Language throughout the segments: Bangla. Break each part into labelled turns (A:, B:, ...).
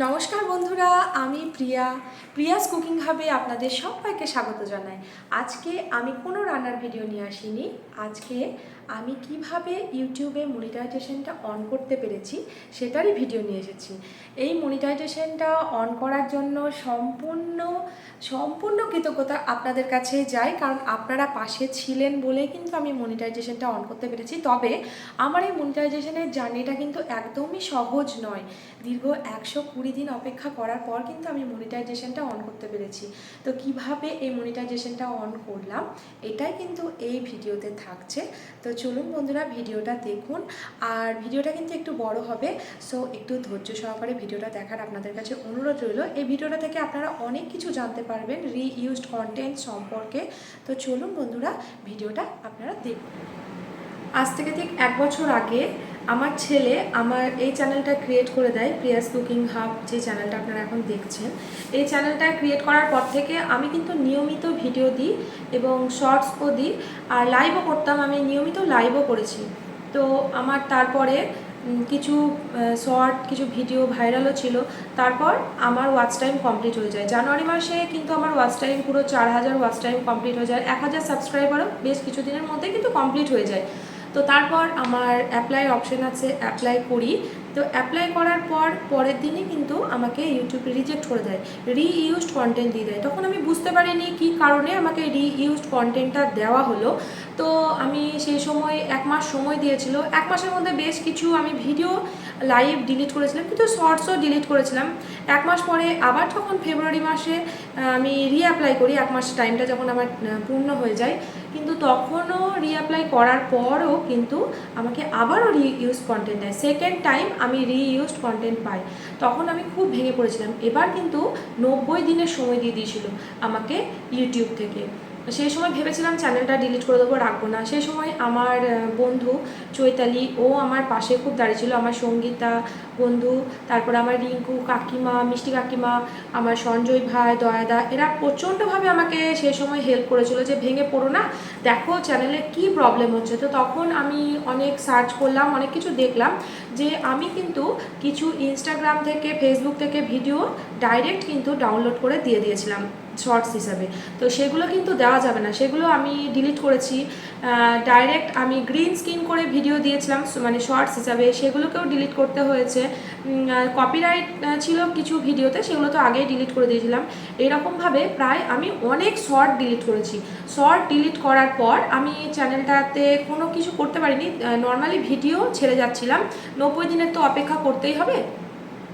A: নমস্কার বন্ধুরা, আমি প্রিয়া। প্রিয়াস কুকিং হাবে আপনাদের সবাইকে স্বাগত জানাই। আজকে আমি কোনো রান্নার ভিডিও নিয়ে আসিনি। আজকে আমি কীভাবে ইউটিউবে মনিটাইজেশনটা অন করতে পেরেছি সেটারই ভিডিও নিয়ে এসেছি। এই মনিটাইজেশনটা অন করার জন্য সম্পূর্ণ সম্পূর্ণ কৃতজ্ঞতা আপনাদের কাছে যায় কারণ আপনারা পাশে ছিলেন বলে কিন্তু আমি মনিটাইজেশনটা অন করতে পেরেছি। তবে আমার এই মনিটাইজেশনের জার্নিটা কিন্তু একদমই সহজ নয়। দীর্ঘ একশো কুড়ি দিন অপেক্ষা করার পর কিন্তু আমি মনিটাইজেশনটা অন করতে পেরেছি। তো কীভাবে এই মনিটাইজেশনটা অন করলাম, এটাই কিন্তু এই ভিডিওতে থাকছে। তো চলুন বন্ধুরা ভিডিওটা দেখুন। আর ভিডিওটা কিন্তু একটু বড় হবে সো একটু ধৈর্য সহকারে ভিডিওটা দেখার আপনাদের কাছে অনুরোধ রইল। এই ভিডিওটা থেকে আপনারা অনেক কিছু জানতে পারবেন রিইউজড কন্টেন্ট সম্পর্কে। তো চলুন বন্ধুরা, ভিডিওটা আপনারা দেখুন। আজ থেকে ঠিক এক বছর আগে আমার ছেলে আমার এই চ্যানেলটা ক্রিয়েট করে দেয় প্রিয়াস কুকিং হাব যে চ্যানেলটা আপনারা এখন দেখছেন। এই চ্যানেলটা ক্রিয়েট করার পর থেকে আমি কিন্তু নিয়মিত ভিডিও দিই এবং শর্টসও দিই, আর লাইভও করতাম, আমি নিয়মিত লাইভও করেছি। তো আমার তারপরে কিছু শর্ট কিছু ভিডিও ভাইরালও ছিল। তারপর আমার ওয়াচ টাইম কমপ্লিট হয়ে যায়। জানুয়ারি মাসে কিন্তু আমার ওয়াচ টাইম পুরো চার হাজার ওয়াচ টাইম কমপ্লিট হয়ে যায়। এক হাজার সাবস্ক্রাইবারও বেশ কিছুদিনের মধ্যে কিন্তু কমপ্লিট হয়ে যায়। তো তারপর আমার অ্যাপ্লাই অপশন আছে অ্যাপ্লাই করি। তো অ্যাপ্লাই করার পর পরের দিনই কিন্তু আমাকে ইউটিউবে রিজেক্ট করে দেয় রিইউজড কন্টেন্ট দিয়ে দেয়। তখন আমি বুঝতে পারিনি কী কারণে আমাকে রিইউজড কন্টেন্টটা দেওয়া হলো। তো আমি সেই সময় এক মাস সময় দিয়েছিল। এক মাসের মধ্যে বেশ কিছু আমি ভিডিও লাইভ ডিলিট করেছিলাম কিন্তু শর্টসও ডিলিট করেছিলাম। এক মাস পরে আবার যখন ফেব্রুয়ারি মাসে আমি রিঅ্যাপ্লাই করি, এক মাস টাইমটা যখন আমার পূর্ণ হয়ে যায় কিন্তু তখনও রিঅ্যাপ্লাই করার পরও কিন্তু আমাকে আবারও রিইউজ কন্টেন্ট দেয়। সেকেন্ড টাইম আমি রিইউজড কন্টেন্ট পাই। তখন আমি খুব ভেঙে পড়েছিলাম। এবার কিন্তু নব্বই দিনের সময় দিয়ে দিয়েছিল আমাকে ইউটিউব থেকে। সেই সময় ভেবেছিলাম চ্যানেলটা ডিলিট করে দেবো, রাখব না। সেই সময় আমার বন্ধু চৈতালি, ও আমার পাশে খুব দাঁড়িয়েছিল আমার সঙ্গীতা বন্ধু, তারপর আমার রিঙ্কু কাকিমা, মিষ্টি কাকিমা, আমার সঞ্জয় ভাই, দয়াদা, এরা প্রচণ্ডভাবে আমাকে সেই সময় হেল্প করেছিল যে, ভেঙে পড়ো না। দেখো চ্যানেলে কি প্রবলেম হচ্ছে। তো তখন আমি অনেক সার্চ করলাম, অনেক কিছু দেখলাম যে, আমি কিন্তু কিছু ইনস্টাগ্রাম থেকে ফেসবুক থেকে ভিডিও ডাইরেক্ট কিন্তু ডাউনলোড করে দিয়ে দিয়েছিলাম। শর্টস হিসাবে। তো সেগুলো কিন্তু দেওয়া যাবে না। সেগুলো আমি ডিলিট করেছি। ডাইরেক্ট আমি গ্রিন স্ক্রিন করে ভিডিও দিয়েছিলাম মানে শর্টস হিসাবে। সেগুলোকেও ডিলিট করতে হয়েছে। কপিরাইট ছিল কিছু ভিডিওতে সেগুলো তো আগেই ডিলিট করে দিয়েছিলাম। এরকমভাবে প্রায় আমি অনেক শর্ট ডিলিট করেছি। শর্ট ডিলিট করার পর আমি চ্যানেলটাতে কোনো কিছু করতে পারিনি। নর্মালি ভিডিও ছেড়ে যাচ্ছিলাম। নব্বই দিনের তো অপেক্ষা করতেই হবে।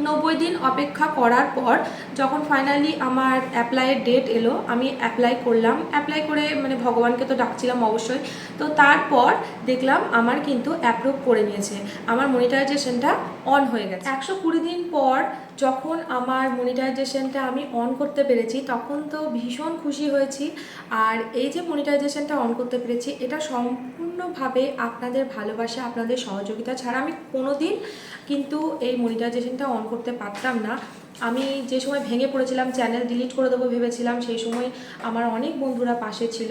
A: নব্বই দিন অপেক্ষা করার পর যখন ফাইনালি আমার অ্যাপ্লাইয়ের ডেট এলো, আমি অ্যাপ্লাই করলাম। অ্যাপ্লাই করে মানে ভগবানকে তো ডাকছিলাম অবশ্যই। তো তারপর দেখলাম আমার কিন্তু অ্যাপ্রুভ করে নিয়েছে। আমার মনিটাইজেশনটা অন হয়ে গেছে। একশো কুড়ি দিন পর যখন আমার মনিটাইজেশনটা আমি অন করতে পেরেছি, তখন তো ভীষণ খুশি হয়েছি। আর এই যে মনিটাইজেশনটা অন করতে পেরেছি, এটা সম্পূর্ণভাবে আপনাদের ভালোবাসা, আপনাদের সহযোগিতা ছাড়া আমি কোনো দিন কিন্তু এই মনিটাইজেশনটা অন করতে পারতাম না। আমি যে সময় ভেঙে পড়েছিলাম চ্যানেল ডিলিট করে দেবো ভেবেছিলাম, সেই সময় আমার অনেক বন্ধুরা পাশে ছিল।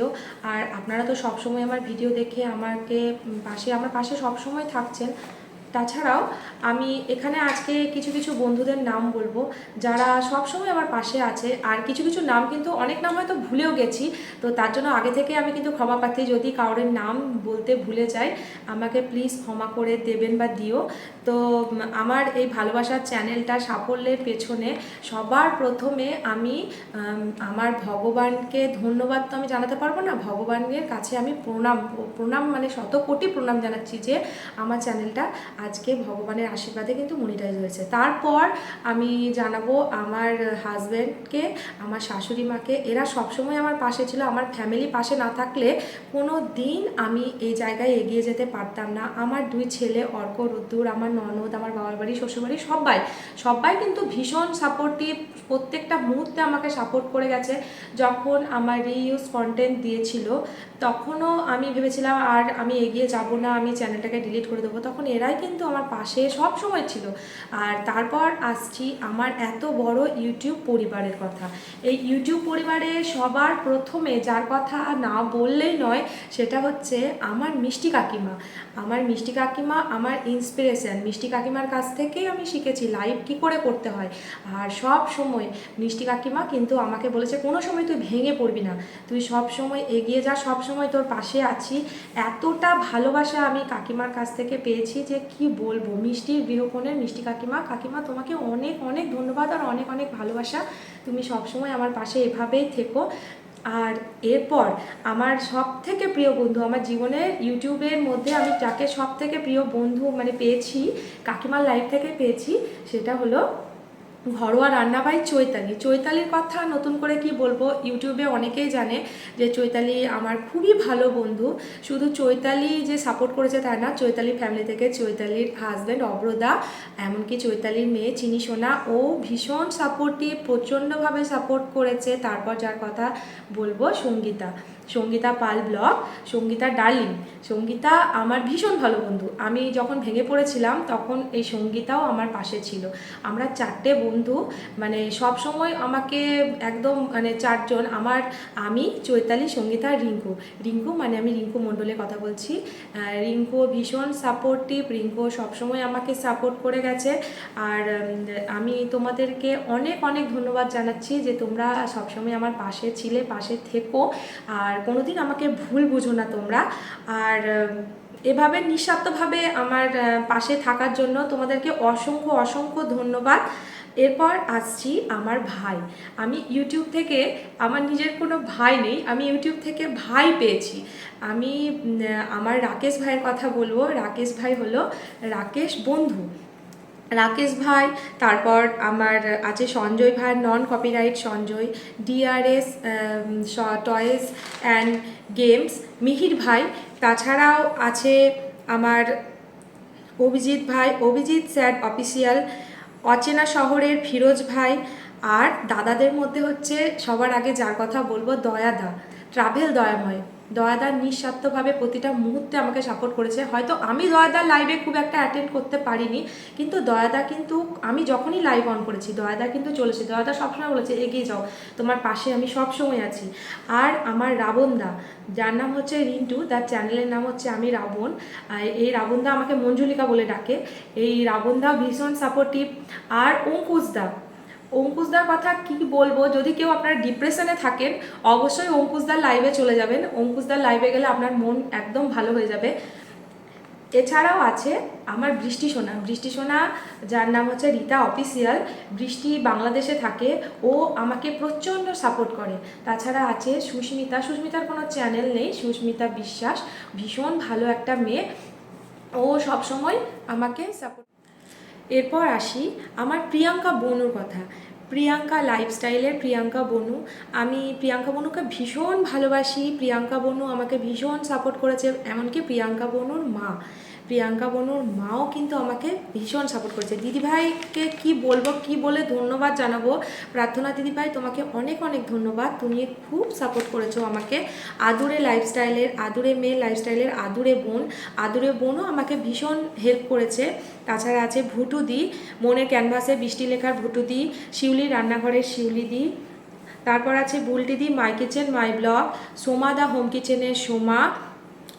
A: আর আপনারা তো সবসময় আমার ভিডিও দেখে আমাকে পাশে, আমার পাশে সবসময় থাকছেন। তাছাড়াও আমি এখানে আজকে কিছু কিছু বন্ধুদের নাম বলব, যারা সবসময় আমার পাশে আছে। আর কিছু কিছু নাম কিন্তু অনেক নাম হয়তো ভুলেও গেছি, তো তার জন্য আগে থেকে আমি কিন্তু ক্ষমা প্রার্থী যদি কারোর নাম বলতে ভুলে যাই, আমাকে প্লিজ ক্ষমা করে দেবেন বা দিও। তো আমার এই ভালোবাসার চ্যানেলটা সাফল্যের পেছনে সবার প্রথমে আমি আমার ভগবানকে ধন্যবাদ তো আমি জানাতে পারব না, ভগবানের কাছে আমি প্রণাম প্রণাম মানে শত কোটি প্রণাম জানাচ্ছি যে আমার চ্যানেলটা আজকে ভগবানের আশীর্বাদে কিন্তু মনিটাইজ হয়েছে। তারপর আমি জানাব আমার হাজব্যান্ডকে আমার শাশুড়ি মাকে, এরা সবসময় আমার পাশে ছিল, আমার ফ্যামিলি পাশে না থাকলে কোনো দিন আমি এই জায়গায় এগিয়ে যেতে পারতাম না। আমার দুই ছেলে, অর্ক, রুদ্দুর, আমার ননদ, আমার বাবার বাড়ি, শ্বশুরবাড়ি সবাই সবাই কিন্তু ভীষণ সাপোর্টিভ প্রত্যেকটা মুহূর্তে আমাকে সাপোর্ট করে গেছে। যখন আমার রিইউজ কন্টেন্ট দিয়েছিল তখনও আমি ভেবেছিলাম, আর আমি এগিয়ে যাব না, আমি চ্যানেলটাকে ডিলিট করে দেবো। তখন এরাই কিন্তু আমার পাশে সব সময় ছিল। আর তারপর আসছি আমার এত বড় ইউটিউব পরিবারের কথা। এই ইউটিউব পরিবারে সবার প্রথমে যার কথা না বললেই নয়, সেটা হচ্ছে আমার মিষ্টি কাকিমা। আমার মিষ্টি কাকিমা আমার ইন্সপিরেশন মিষ্টি কাকিমার কাছ থেকেই আমি শিখেছি লাইভ কি করে করতে হয়। আর সব সময় মিষ্টি কাকিমা কিন্তু আমাকে বলেছে, কোনো সময় তুই ভেঙে পড়বি না। তুই সব সময় এগিয়ে যা সব সময় তোর পাশে আছি। এতটা ভালোবাসা আমি কাকিমার কাছ থেকে পেয়েছি যে কি বলব? মিষ্টির গৃহকোণের মিষ্টি কাকিমা কাকিমা তোমাকে অনেক অনেক ধন্যবাদ আর অনেক অনেক ভালোবাসা। তুমি সবসময় আমার পাশে এভাবেই থেকো। আর এরপর আমার সব থেকে প্রিয় বন্ধু, আমার জীবনের ইউটিউবের মধ্যে আমি যাকে সব থেকে প্রিয় বন্ধু মানে পেয়েছি, কাকিমার লাইফ থেকে পেয়েছি, সেটা হলো ঘরোয়া রান্না বাই চৈতালি। চৈতালির কথা নতুন করে কি বলব, ইউটিউবে অনেকেই জানে যে চৈতালি আমার খুবই ভালো বন্ধু। শুধু চৈতালি যে সাপোর্ট করেছে তা না, চৈতালি ফ্যামিলি থেকে চৈতালির হাজব্যান্ড অব্রদা, এমনকি চৈতালির মেয়ে চিনি সোনা, ও ভীষণ সাপোর্টিভ প্রচণ্ডভাবে সাপোর্ট করেছে। তারপর যার কথা বলব Sangeeta. Sangeeta Pal blog Sangeeta darling. Sangeeta আমার ভীষণ ভালো বন্ধু। আমি যখন ভেঙে পড়েছিলাম তখন এই সঙ্গীতাও আমার পাশে ছিল। আমরা চারটে বন্ধু মানে সব সময় আমাকে একদম মানে চারজন, আমার, আমি, চৈতালি, সঙ্গীতা আর রিঙ্কু। রিঙ্কু মানে আমি রিঙ্কু মণ্ডলের কথা বলছি। রিঙ্কু ভীষণ সাপোর্টিভ রিঙ্কু সবসময় আমাকে সাপোর্ট করে গেছে। আর আমি তোমাদেরকে অনেক অনেক ধন্যবাদ জানাচ্ছি যে তোমরা সবসময় আমার পাশে ছিলে, পাশে থেকো। আর কোনোদিন আমাকে ভুল বুঝো না তোমরা। আর এভাবে নিঃস্বার্থভাবে আমার পাশে থাকার জন্য তোমাদেরকে অসংখ্য অসংখ্য ধন্যবাদ। এরপর আসছি আমার ভাই। আমি ইউটিউব থেকে, আমার নিজের কোনো ভাই নেই, আমি ইউটিউব থেকে ভাই পেয়েছি। আমি আমার রাকেশ ভাইয়ের কথা বলব। রাকেশ ভাই হলো রাকেশ বন্ধু। রাকেশ ভাই, তারপর আমার আছে সঞ্জয় ভাই non copyright Sanjay DRS toys and games Mihir ভাই, তাছাড়াও আছে আমার অভিজিৎ ভাই, অভিজিৎ স্যার অফিসিয়াল অচেনা শহরের ফিরোজ ভাই, আর দাদাদের মধ্যে হচ্ছে সবার আগে যার কথা বলব দয়াদা ট্রাভেল দয়াময়। দয়াদার নিঃস্বার্থভাবে প্রতিটা মুহূর্তে আমাকে সাপোর্ট করেছে। হয়তো আমি দয়াদার লাইভে খুব একটা অ্যাটেন্ড করতে পারিনি, কিন্তু দয়াদা কিন্তু, আমি যখনই লাইভ অন করেছি, দয়াদা কিন্তু চলেছে। দয়াদা সবসময় বলেছে, এগিয়ে যাও, তোমার পাশে আমি সব সময় আছি। আর আমার রাবণদা, যার নাম হচ্ছে রিন্টু, তার চ্যানেলের নাম হচ্ছে আমি রাবণ। এই রাবণদা আমাকে মঞ্জুলিকা বলে ডাকে। এই রাবণদা ভীষণ সাপোর্টিভ আর অঙ্কুশদা অঙ্কুশদার কথা কি বলব? যদি কেউ আপনার ডিপ্রেশনে থাকেন, অবশ্যই অঙ্কুশদার লাইভে চলে যাবেন। অঙ্কুশদার লাইভে গেলে আপনার মন একদম ভালো হয়ে যাবে। এছাড়াও আছে আমার বৃষ্টি সোনা। বৃষ্টি সোনা, যার নাম হচ্ছে রীতা অফিসিয়াল বৃষ্টি বাংলাদেশে থাকে। ও আমাকে প্রচণ্ড সাপোর্ট করে। তাছাড়া আছে সুস্মিতা। সুস্মিতার কোনো চ্যানেল নেই, সুস্মিতা বিশ্বাস। ভীষণ ভালো একটা মেয়ে। ও সবসময় আমাকে সাপোর্ট এরপর আসি আমার প্রিয়াঙ্কা বনুর কথা। প্রিয়াঙ্কা লাইফস্টাইলের প্রিয়াঙ্কা বনু। আমি প্রিয়াঙ্কা বনুকে ভীষণ ভালোবাসি। প্রিয়াঙ্কা বনু আমাকে ভীষণ সাপোর্ট করেছে, এমনকি প্রিয়াঙ্কা বনুর মা। প্রিয়াঙ্কা বনুর মাও কিন্তু আমাকে ভীষণ সাপোর্ট করেছে। দিদিভাইকে কি বলব, কি বলে ধন্যবাদ জানাব। প্রার্থনা, দিদিভাই, তোমাকে অনেক অনেক ধন্যবাদ। তুমি খুব সাপোর্ট করেছ আমাকে। আদুরে লাইফস্টাইলের আদুরে মেয়ে লাইফস্টাইলের আদুরে বোন। আদুরে বোনও আমাকে ভীষণ হেল্প করেছে। তাছাড়া আছে ভুটুদি, মনের ক্যানভাসে বৃষ্টি লেখার ভুটুদি শিউলি রান্নাঘরের শিউলি দি তারপর আছে বুলটিদি my kitchen my blog Soma the home কিচেনের সোমা।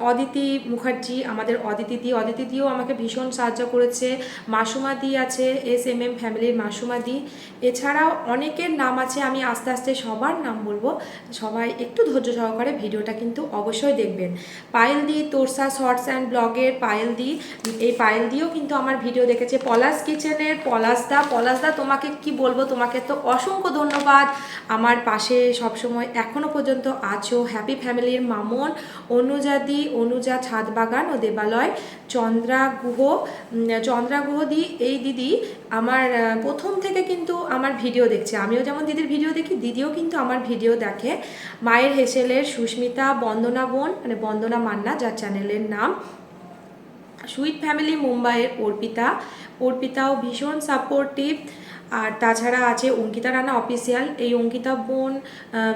A: অদিতি মুখার্জি, আমাদের অদিতি দি। অদিতি দিও আমাকে ভীষণ সাহায্য করেছে। মাসুমা দি আছে, এস এম এম ফ্যামিলির মাসুমা দি। এছাড়াও অনেকের নাম আছে, আমি আস্তে আস্তে সবার নাম বলব। সবাই একটু ধৈর্য সহকারে ভিডিওটা কিন্তু অবশ্যই দেখবেন। পায়েল দি, তোরসা শর্টস অ্যান্ড ব্লগের পায়েল দি। এই পায়েল দিও কিন্তু আমার ভিডিও দেখেছে। পলাশ কিচেনের পলাশদা পলাশদা তোমাকে কি বলব? তোমাকে তো অসংখ্য ধন্যবাদ। আমার পাশে সবসময় এখনও পর্যন্ত আছো। হ্যাপি ফ্যামিলির মামন। অনুজাদি অনুজা ছাদ বাগান ও দেবালয়। চন্দ্রা গুহ চন্দ্রা গুহ দি, এই দিদি আমার প্রথম থেকে কিন্তু আমার ভিডিও দেখছে। আমিও যেমন দিদির ভিডিও দেখি, দিদিও কিন্তু আমার ভিডিও দেখে। মায়ের হেসেলের সুস্মিতা বন্দনা বোন মানে বন্দনা মান্না, যার চ্যানেলের নাম। সুইট ফ্যামিলি মুম্বাইয়ের অর্পিতা। অর্পিতাও ভীষণ সাপোর্টিভ আর তাছাড়া আছে অঙ্কিতা রানা অফিসিয়াল এই অঙ্কিতা বোন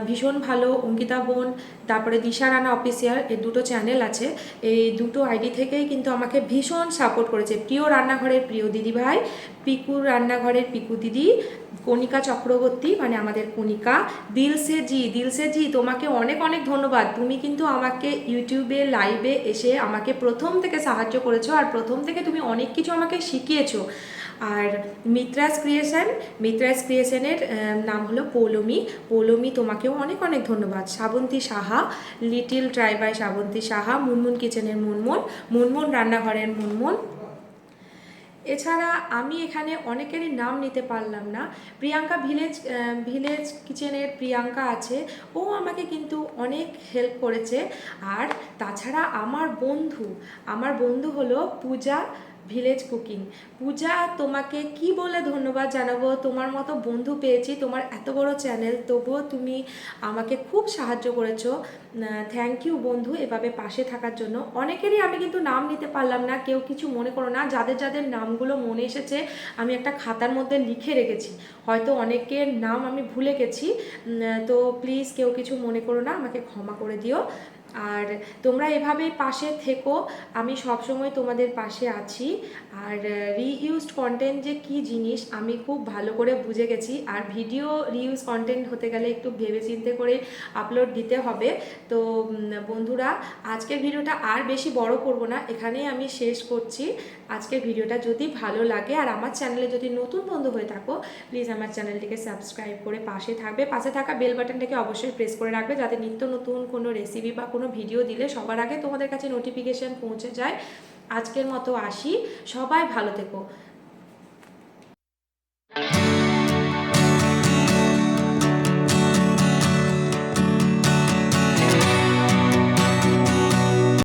A: ভীষণ ভালো অঙ্কিতা বোন। তারপরে দিশা রানা অফিসিয়াল এই দুটো চ্যানেল আছে। এই দুটো আইডি থেকেই কিন্তু আমাকে ভীষণ সাপোর্ট করেছে। প্রিয় রান্নাঘরের প্রিয় দিদি ভাই পিকু রান্নাঘরের পিকু দিদি, কণিকা চক্রবর্তী মানে আমাদের কণিকা, দিলসে জি। দিলসে জি, তোমাকে অনেক অনেক ধন্যবাদ। তুমি কিন্তু আমাকে ইউটিউবে লাইভে এসে আমাকে প্রথম থেকে সাহায্য করেছ আর প্রথম থেকে তুমি অনেক কিছু আমাকে শিখিয়েছো। আর মিত্রাস ক্রিয়েশন মিত্রাস ক্রিয়েশনের নাম হলো পৌলমি। পৌলমি, তোমাকেও অনেক অনেক ধন্যবাদ। Shrabanti Saha little try by Shrabanti Saha, Munmun কিচেনের মুনমুন মুনমুন রান্নাঘরের মুনমুন। এছাড়া আমি এখানে অনেকেরই নাম নিতে পারলাম না। প্রিয়াঙ্কা ভিলেজ ভিলেজ কিচেনের প্রিয়াঙ্কা আছে। ও আমাকে কিন্তু অনেক হেল্প করেছে। আর তাছাড়া আমার বন্ধু আমার বন্ধু হলো পূজা ভিলেজ কুকিং পূজা, তোমাকে কি বলে ধন্যবাদ জানাব? তোমার মতো বন্ধু পেয়েছি, তোমার এত বড় চ্যানেল তবুও তুমি আমাকে খুব সাহায্য করেছ। থ্যাংক ইউ বন্ধু, এভাবে পাশে থাকার জন্য। অনেকেরই আমি কিন্তু নাম নিতে পারলাম না, কেউ কিছু মনে করো না, যাদের যাদের নামগুলো মনে এসেছে, আমি একটা খাতার মধ্যে লিখে রেখেছি। হয়তো অনেকের নাম আমি ভুলে গেছি তো প্লিজ কেউ কিছু মনে করো না, আমাকে ক্ষমা করে দিও। আর তোমরা এভাবেই পাশে থেকো, আমি সবসময় তোমাদের পাশে আছি। আর রিইউজড কন্টেন্ট যে কি জিনিস, আমি খুব ভালো করে বুঝে গেছি। আর ভিডিও রিইউজ কন্টেন্ট হতে গেলে একটু ভেবে চিন্তে করে আপলোড দিতে হবে। তো বন্ধুরা, আজকের ভিডিওটা আর বেশি বড় করব না, এখানেই আমি শেষ করছি। আজকের ভিডিওটা যদি ভালো লাগে, আর আমার চ্যানেলে যদি নতুন বন্ধু হয়ে থাকো প্লিজ আমার চ্যানেলটিকে সাবস্ক্রাইব করে পাশে থাকবে। পাশে থাকা বেল বাটনটাকে অবশ্যই প্রেস করে রাখবে, যাতে নিত্য নতুন কোনো রেসিপি বা কোনো ভিডিও দিলে সবার আগে তোমাদের কাছে নোটিফিকেশান পৌঁছে যায়। আজকের মতো আসি। সবাই ভালো থেকো।